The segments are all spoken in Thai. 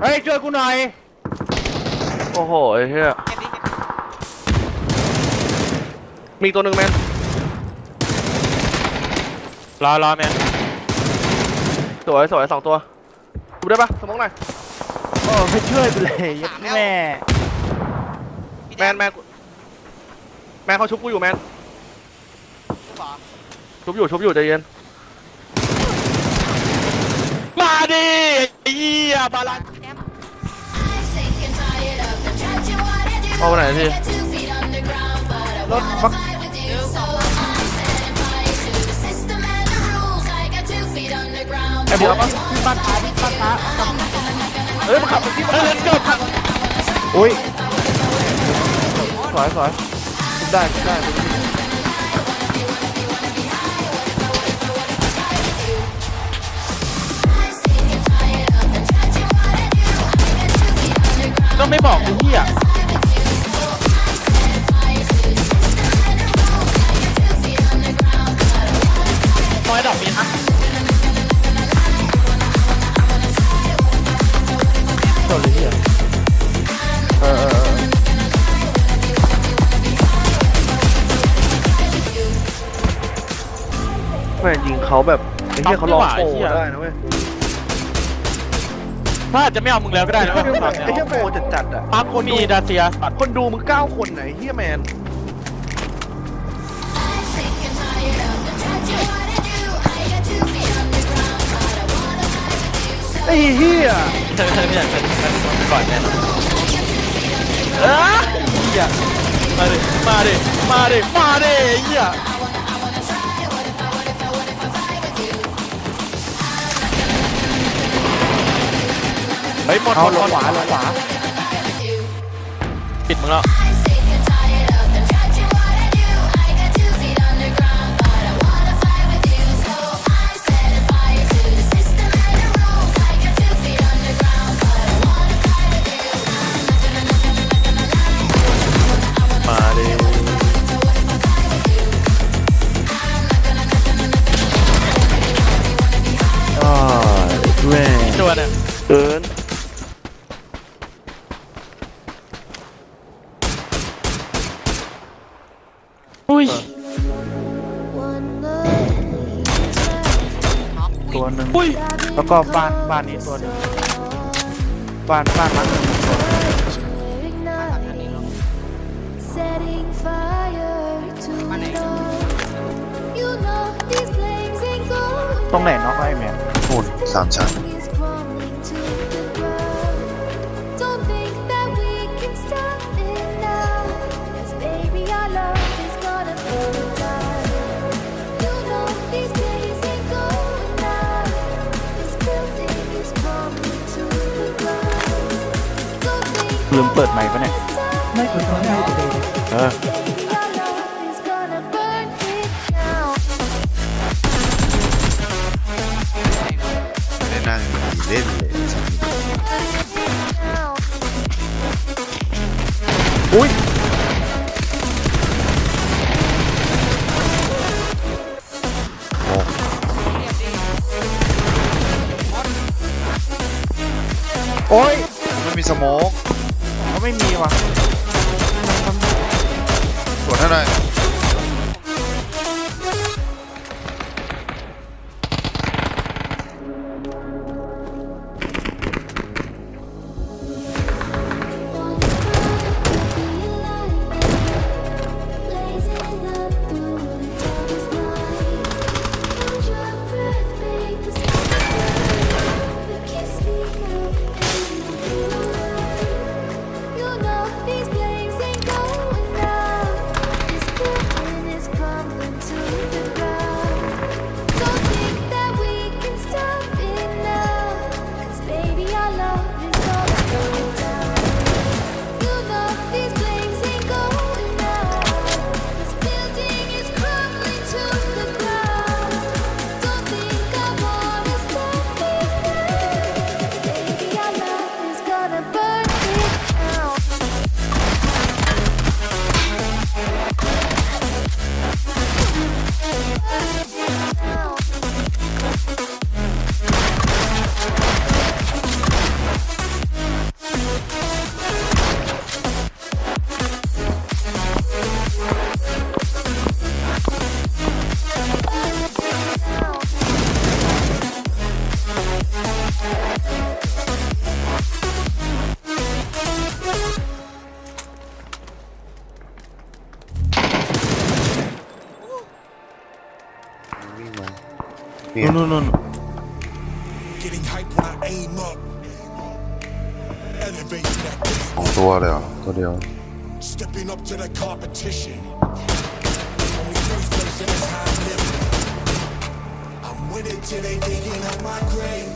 เฮ้ยช่วยกูหน่อย โอ้โหไอ้เหี้ยเก็บดิเก็บดิมีตัวหนึ่งแมนรอรอแมนสวยสวยสองตัวดูได้ปะสมองหน่อยโอ้ไม่ช่วยกูเลยยัดแม่พี่แมนแมนแมนเขาชุบกูอยู่แมนกูบอกชุบอยู่ชุบอยู่ใจเย็นมาดิไอ้เหี้ยบาลานพี่ เอาไปไหนทีรถบักไอ้บัวปะบ้านท้าบ้านท้าเฮ้ยมันขับไปที่มันเล่นเกิดอุ้ยสวยสวยได้ได้ก็ไม่บอกกูเหี้ย ตัวเลยเนี่ยเออเออเออแม่งยิงเขาแบบไอ้เหี้ยเขาลองโปรได้นะเว้ยถ้าอาจจะไม่เอามึงแล้วก็ได้นะไอ้ตอนเนี้ยเหี้ยโปรจัดจัดๆอะปั๊บคนมีดาเซียสัตว์คนดูมึงเก้าคนไหนเฮียแมน อ้เฮียเธอเธอไม่อยากเป็นก่อนแน่นอนเออเหี้ยมาดิมาดิมาดิมาดิไอ้เหี้ยเฮ้ยหมดหเอามดลหมงดขวาลงขวาปิดมึงแล้ว ตัวเนี่ยเกินอุ้ยน็อกตัวหนึ่งอุ้ย แล้วก็บ้านบ้านนี้ตัวหนึ่งบ้านบ้านมัน Setting fire to it all. You know these flames ain't going ตรงไหนน็อกไอ้แมนนู่นสามชั้น ลืมเปิดไมค์ปะเนี่ย ไม่เปิดไมค์เออ Baby, our love is gonna burn it down. ไม่ได้นั่งเล่นเลย Down. อุ้ยโอ้เรียบดิโอ้ยไม่มีสโมกเขา ไม่มีว่ะสวนเท่าไหร่อย นี่นู่นนู่นนู่น Getting hype when I aim up. Elevate to that สองตัวเลยเหรอตัวเดียว stepping up to the competition. Only first place in this how I'm living. I'm with it till they digging up my grave.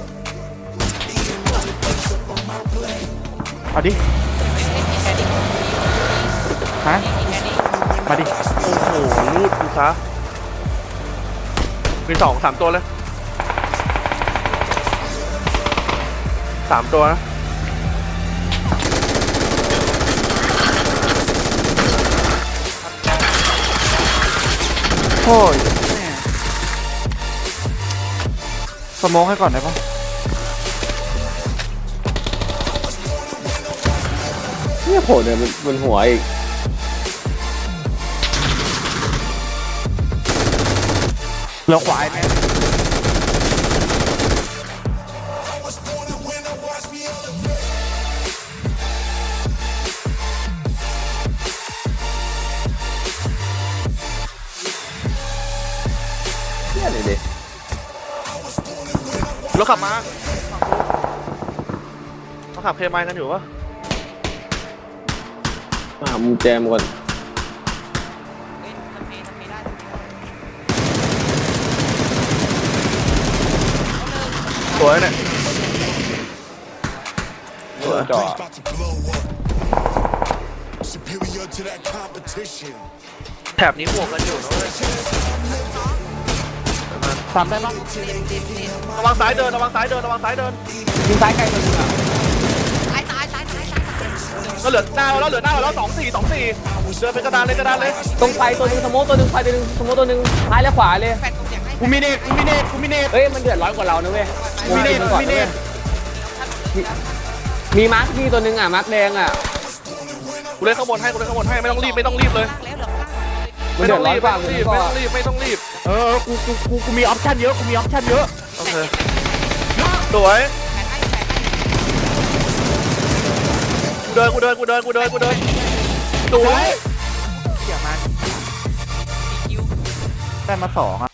Eating all the best up on my plate. เอาดิ ฮะ มาดิ โอ้โหรูดกูซะ มีสองสามตัวเลยสามตัวนะโอ้ยสมองให้ก่อนได้ปะเนี่ยโผล่เนี่ยมันบนหัวอีก เหลือขวาไอ้แม่เนี่ยเลยดิรถขับมาเขาขับเคมายกันอยู่ปะมาหามุมแจมก่อน วยเนี่ยจ่อ Place about to blow up. Superior to that competition. แถบนี้บวกกันอยู่นะเว้ยสามได้ปะระวังซ้ายเดินระวังซ้ายเดินระวังซ้ายเดินยิงซ้ายไกลตัวนึงอะตายตายตายตายตายตายก็เหลือหน้าเราแล้วเหลือหน้าเราแล้วสองสี่สองสี่เดินเป็นกระดานเลยกระดานเลยตรงไฟตัวหนึงสโมกตัวหนึงไฟตัวหนึงสโมกตัวหนึงซ้ายและขวาเลยแฟนตรงเสียงให้กูมีเนตกูมีเนตกูมีเนตเฮ้ยมันเดือดร้อนกว่าเรานะเว้ย มีเนตวงก่อนมีเนตนะเว้ยมีมาร์คพี่ตัวหนึงอะมาร์คแดงอะกูเล่นข้างบนให้กูเล่นข้างบนให้ไม่ต้องรีบไม่ต้องรีบเลยล่างแล้วเหลือล่างมันไม่เดืต้ออดงร้อนรีบกไม่ว่าต้องรีบไม่ต้องรีบเออกูกูกูกูมีออปชั่นเยอะกูมีออปชั่นเยอะโอเคสวยแฟนให้แฟนให้กูเดินกูเดินกูเดินกูเดินกูเดินสวยเกี่ยมาสี่คิวได้มาสองอะ